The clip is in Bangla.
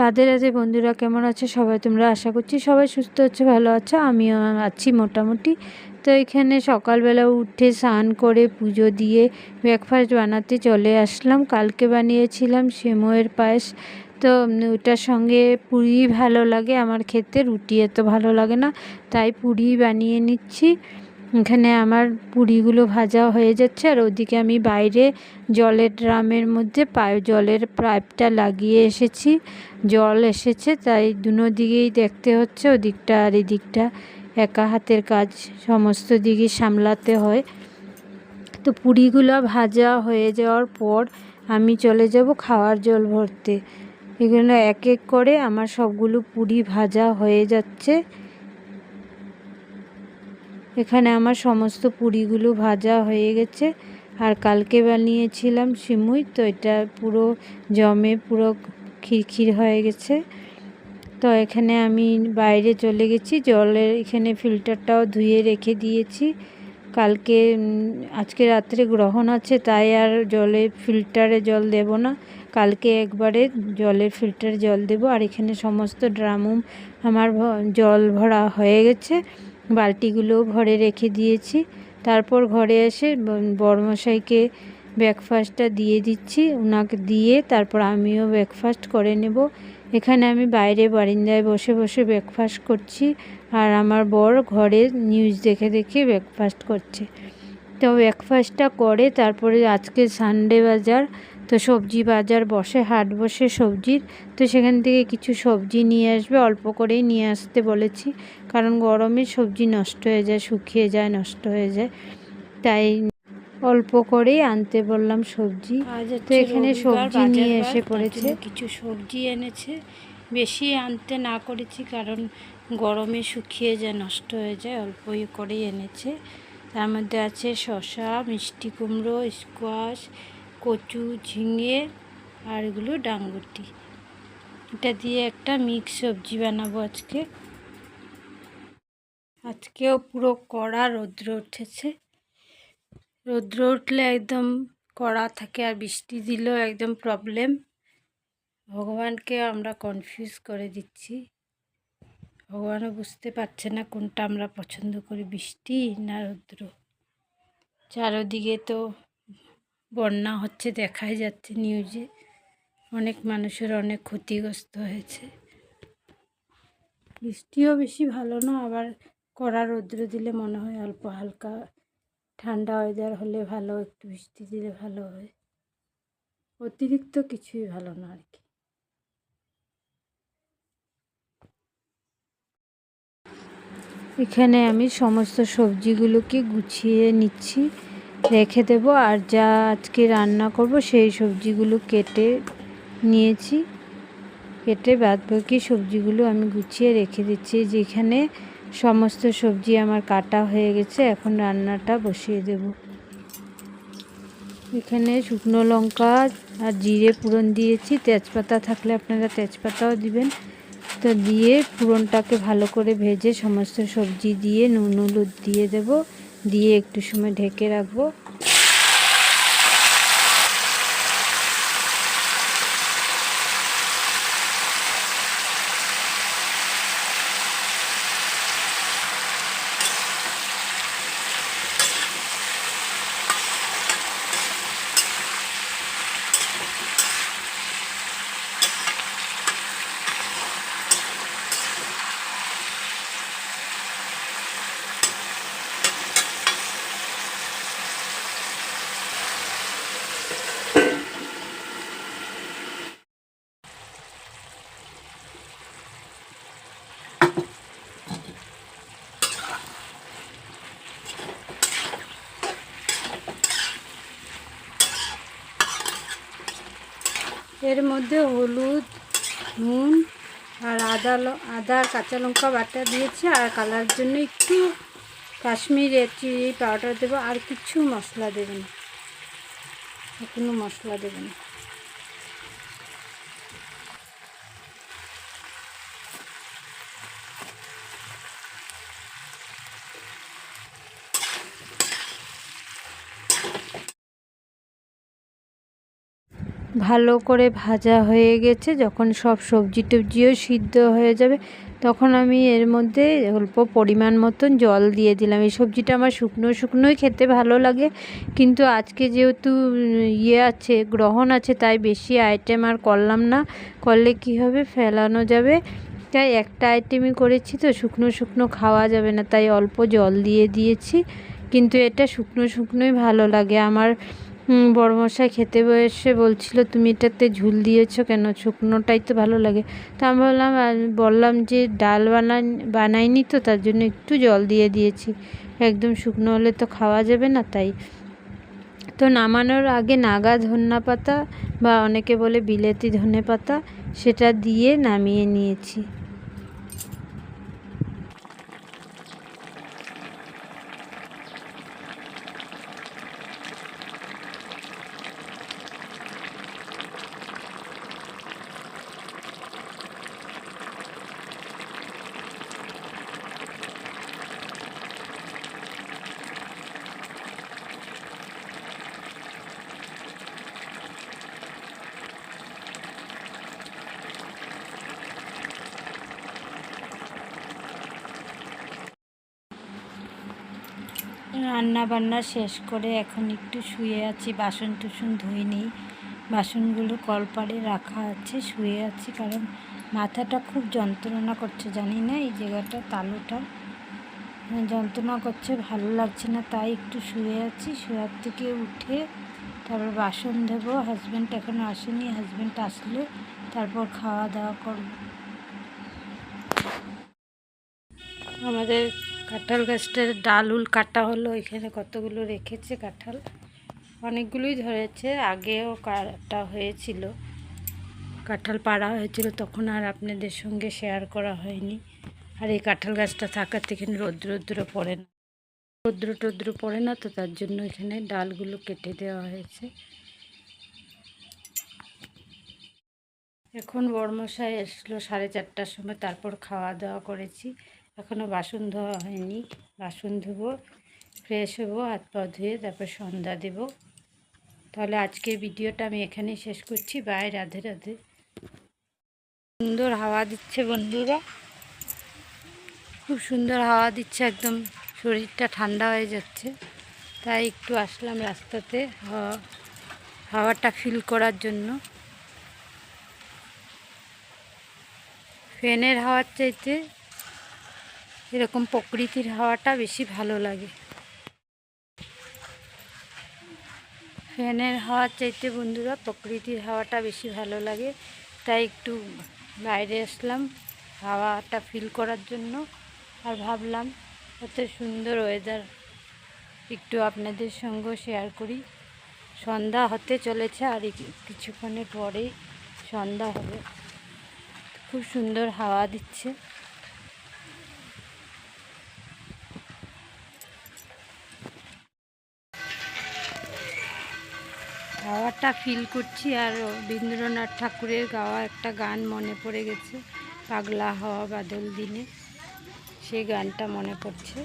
রাধে রাধে বন্ধুরা, কেমন আছে সবাই? তোমরা আশা করছি সবাই সুস্থ হচ্ছে ভালো আছো। আমিও আছি মোটামুটি। তো এখানে সকালবেলা উঠে স্নান করে পুজো দিয়ে ব্রেকফাস্ট বানাতে চলে আসলাম। কালকে বানিয়েছিলাম সেময়ের পায়েস। তো ওটার সঙ্গে পুরি ভালো লাগে। আমার খেতে রুটি এত ভালো লাগে না, তাই পুরি বানিয়ে নিচ্ছি। এখানে আমার পুরিগুলো ভাজা হয়ে যাচ্ছে, আর ওদিকে আমি বাইরে জলের ড্রামের মধ্যে পাই জলের পাইপটা লাগিয়ে এসেছি। জল এসেছে, তাই দুনো দিকেই দেখতে হচ্ছে, ওদিকটা আর এদিকটা। একা হাতের কাজ, সমস্ত দিকে সামলাতে হয়। তো পুরিগুলো ভাজা হয়ে যাওয়ার পর আমি চলে যাব খাওয়ার জল ভরতে। এগুলো এক এক করে আমার সবগুলো পুরি ভাজা হয়ে যাচ্ছে। এখানে আমার সমস্ত পুরিগুলো ভাজা হয়ে গেছে। আর কালকে বানিয়েছিলাম সিমুই, তো এটা পুরো জমে পুরো খিরখির হয়ে গেছে। তো এখানে আমি বাইরে চলে গেছি, জলের এখানে ফিল্টারটাও ধুয়ে রেখে দিয়েছি। কালকে আজকে রাত্রে গ্রহণ আছে, তাই আর জলে ফিল্টারে জল দেব না। কালকে একবারে জলের ফিল্টারে জল দেব। আর এখানে সমস্ত ড্রামুম, আমার জল ভরা হয়ে গেছে। বালতিগুলো ঘরে রেখে দিয়েছি। তারপর ঘরে এসে বড়মশাইকে ব্রেকফাস্টটা দিয়ে দিচ্ছি। ওনাকে দিয়ে তারপর আমিও ব্রেকফাস্ট করে নেব। এখানে আমি বাইরে বারিন্দায় বসে বসে ব্রেকফাস্ট করছি। আর আমার বর ঘরে নিউজ দেখে দেখে ব্রেকফাস্ট করছে। তো ব্রেকফাস্টটা করে তারপরে আজকে সানডে বাজার তো সবজি বাজার বসে হাট বসে সবজির তো সেখান থেকে কিছু সবজি নিয়ে আসবে অল্প করেই নিয়ে আসতে বলেছি। কারণ গরমে সবজি নষ্ট হয়ে যায় শুকিয়ে যায় নষ্ট হয়ে যায়। তাই অল্প করেই আনতে বললাম সবজি। তো এখানে সবজি নিয়ে এসে পড়েছে। কিছু সবজি এনেছে বেশি আনতে না করেছি কারণ গরমে শুকিয়ে যায় নষ্ট হয়ে যায় অল্পই করেই এনেছে। তার মধ্যে আছে শশা মিষ্টি কুমড়ো স্কোয়াশ কচু, ঝিঙে আর এগুলো ডাঙ্গুটি এটা দিয়ে একটা মিক্স সবজি বানাবো আজকে। আজকেও পুরো কড়া রৌদ্র উঠেছে। রৌদ্র উঠলে একদম কড়া থাকে আর বৃষ্টি দিলেও একদম প্রবলেম ভগবানকে আমরা কনফিউজ করে দিচ্ছি। ভগবানও বুঝতে পারছে না কোনটা আমরা পছন্দ করি, বৃষ্টি না রৌদ্র। চারোদিকে তো বন্যা হচ্ছে, দেখাই যাচ্ছে নিউজে অনেক মানুষের অনেক ক্ষতিগ্রস্ত হয়েছে। বৃষ্টিও বেশি ভালো না, আবার কড়া রৌদ্র দিলে মনে হয় অল্প হালকা। ঠান্ডা ওয়েদার হলে ভালো, একটু বৃষ্টি দিলে ভালো হয়। অতিরিক্ত কিছুই ভালো না আর কি। এখানে আমি সমস্ত সবজিগুলোকে গুছিয়ে নিচ্ছি। রেখে দেব আর যা আজকে রান্না করব সেই সবজিগুলো কেটে নিয়েছি। কেটে বাদ বাকি সবজিগুলো আমি গুছিয়ে রেখে দিচ্ছি। যেখানে সমস্ত সবজি আমার কাটা হয়ে গেছে, এখন রান্নাটা বসিয়ে দেব। এখানে শুকনো লঙ্কা আর জিরে পুরন দিয়েছি। তেজপাতা থাকলে আপনারা তেজপাতাও দিবেন। তো দিয়ে পুরনটাকে ভালো করে ভেজে সমস্ত সবজি দিয়ে নুন, হলুদ দিয়ে দেব। দিয়ে একটু সময় ঢেকে রাখব। এর মধ্যে হলুদ, নুন আর আদা আদা, কাঁচা লঙ্কা বাটা দিয়েছি আর কালার জন্য একটু কাশ্মীর চিলি পাউডার দেবো আর কিছু মশলা দেবেন কোনো মশলা দেবেন না। ভালো করে ভাজা হয়ে গেছে। যখন সব সবজি টবজিও সিদ্ধ হয়ে যাবে, তখন আমি এর মধ্যে অল্প পরিমাণ মতন জল দিয়ে দিলাম। এই সবজিটা আমার শুকনো শুকনোই খেতে ভালো লাগে। কিন্তু আজকে যেহেতু ইয়ে আছে, গ্রহণ আছে, তাই বেশি আইটেম আর করলাম না। করলে কি হবে? ফেলানো যাবে। তাই একটা আইটেমই করেছি তো, শুকনো শুকনো খাওয়া যাবে না। তাই অল্প জল দিয়ে দিয়েছি। কিন্তু এটা শুকনো শুকনোই ভালো লাগে। আমার বড়মশাই খেতে বসে বলছিল, তুমি এটাতে ঝুল দিয়েছ কেন? শুকনোটাই তো ভালো লাগে। তো আমি বললাম বললাম যে ডাল বানাই বানাইনি তো, তার জন্য একটু জল দিয়ে দিয়েছি। একদম শুকনো হলে তো খাওয়া যাবে না তাই। তো নামানোর আগে নাগা ধন্যা পাতা বা অনেকে বলে বিলেতি ধনে পাতা, সেটা দিয়ে নামিয়ে নিয়েছি। রান্না বান্না শেষ করে এখন একটু শুয়ে আছি, বাসন টুসন ধুই নেই বাসনগুলো কলপাড়ে রাখা আছে, শুয়ে আছি কারণ মাথাটা খুব যন্ত্রণা করছে, জানি না এই জায়গাটা, তালুটা। যন্ত্রণা করছে, ভালো লাগছে না, তাই একটু শুয়ে আছি। শুয়ার থেকে উঠে তারপর বাসন দেবো হাজব্যান্ড এখনও আসেনি হাজব্যান্ড আসলে তারপর খাওয়া দাওয়া করব। আমাদের কাঁঠাল গাছটার ডাল উল কাটা হলো, এখানে কতগুলো রেখেছে কাঁঠাল? অনেকগুলোই ধরেছে, আগেও কাটা হয়েছিল। কাঁঠাল পাড়া হয়েছিল, তখন আর আপনাদের সঙ্গে শেয়ার করা হয়নি। আর এই কাঁঠাল গাছটা থাকার থেকে রৌদ্র রৌদ্র পড়ে না। রৌদ্র টৌদ্র পড়ে না, তো তার জন্য এখানে ডালগুলো কেটে দেওয়া হয়েছে। এখন বর্মশাই এসলো সাড়ে চারটার সময়, তারপর খাওয়া দাওয়া করেছি। এখনও বাসন ধোয়া হয়নি। বাসন ধোবো ফ্রেশ হব, হাত পা ধুয়ে তারপর সন্ধ্যা দেব। তাহলে আজকের ভিডিওটা আমি এখানেই শেষ করছি। বাই, রাধে রাধে। সুন্দর হাওয়া দিচ্ছে বন্ধুরা। খুব সুন্দর হাওয়া দিচ্ছে একদম। শরীরটা ঠান্ডা হয়ে যাচ্ছে। তাই একটু আসলাম রাস্তাতে হাওয়া, হাওয়াটা ফিল করার জন্য। ফ্যানের হাওয়ার চাইতে এরকম প্রকৃতির হাওয়াটা বেশি ভালো লাগে। ফ্যানের হাওয়ার চাইতে বন্ধুরা প্রকৃতির হাওয়াটা বেশি ভালো লাগে। তাই একটু বাইরে আসলাম হাওয়াটা ফিল করার জন্য আর ভাবলাম এত সুন্দর ওয়েদার একটু আপনাদের সঙ্গে শেয়ার করি। সন্ধ্যা হতে চলেছে আর কিছুক্ষণের পরেই সন্ধ্যা হবে। খুব সুন্দর হাওয়া দিচ্ছে। হাওয়াটা ফিল করছি আর রবীন্দ্রনাথ ঠাকুরের গাওয়া একটা গান মনে পড়ে গেছে, পাগলা হওয়া বাদল দিনে। সেই গানটা মনে পড়ছে।